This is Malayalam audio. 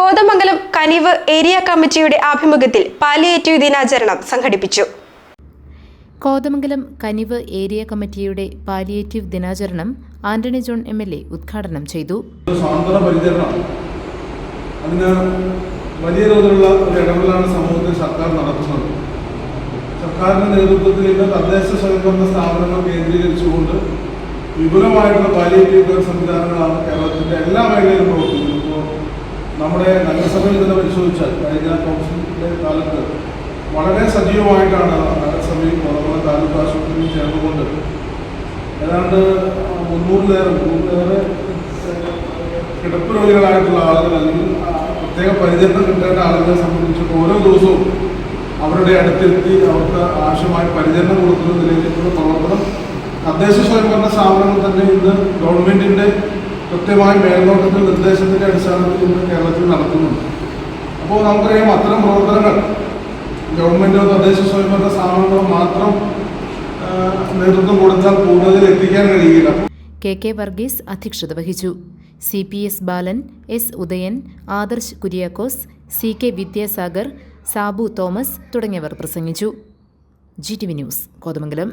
കോതമംഗലം കനിവ് ഏരിയ കമ്മിറ്റിയുടെ ആഭിമുഖ്യത്തിൽ പാലിയേറ്റീവ് ദിനാചരണം സംഘടിപ്പിച്ചു. കോതമംഗലം കനിവ് ഏരിയ കമ്മിറ്റിയുടെ പാലിയേറ്റീവ് ദിനാചരണം Antony John M L A ഉദ്ഘാടനം ചെയ്തു. അതിന് വലിയ തോതിലുള്ള ഒരു ഇടപെടലാണ് സമൂഹത്തിൽ സർക്കാർ നടത്തുന്നത്. സർക്കാരിന്റെ നേതൃത്വത്തിൽ ഇന്ന് തദ്ദേശ സ്വയംഭരണ സ്ഥാപനങ്ങൾ കേന്ദ്രീകരിച്ചുകൊണ്ട് വിപുലമായിട്ടുള്ള പാലിയേറ്റീവ് കെയർ സംവിധാനങ്ങളാണ് കേരളത്തിന്റെ എല്ലാ മേഖലയിലും നമ്മുടെ നഗരസഭയിൽ തന്നെ പരിശോധിച്ചാൽ കഴിഞ്ഞ കൗൺസിലിന്റെ കാലത്ത് വളരെ സജീവമായിട്ടാണ് നഗരസഭയും കോതമംഗലം താലൂക്ക് ആശുപത്രിയും ചേർന്നുകൊണ്ട് ഏതാണ്ട് മുന്നൂറിലേറെ മുന്നൂറിലേറെ കിടപ്പ് രോഗികളായിട്ടുള്ള ആളുകൾ അല്ലെങ്കിൽ പ്രത്യേക പരിചരണം കിട്ടേണ്ട ആളുകളെ സംബന്ധിച്ചിട്ട് ഓരോ ദിവസവും അവരുടെ അടുത്തെത്തി അവർക്ക് ആവശ്യമായ പരിചരണം കൊടുക്കുന്ന നിലയിലേക്കുള്ള പ്രവർത്തനം തദ്ദേശ സ്വയംഭരണ സ്ഥാപനങ്ങൾ തന്നെ ഇന്ന് ഗവൺമെന്റിന്റെ കൃത്യമായ മേൽനോട്ടത്തിൽ നിർദ്ദേശത്തിന്റെ അടിസ്ഥാനത്തിൽ ഇന്ന് കേരളത്തിൽ നടത്തുന്നുണ്ട് അപ്പോൾ നമുക്കറിയാം അത്തരം പ്രവർത്തനങ്ങൾ ഗവൺമെന്റോ തദ്ദേശ സ്വയംഭരണ സ്ഥാപനങ്ങളോ മാത്രം നേതൃത്വം കൊടുത്താൽ പൂർണതയിൽ എത്തിക്കാൻ കഴിയില്ല. കെ കെ വർഗീസ് അധ്യക്ഷത വഹിച്ചു. C P S Balan S Udayan Adarsh Kuriakose C K Vidyasagar Sabu Thomas തുടങ്ങിയവർ പ്രസംഗിച്ചു. G T V news Kothamangalam.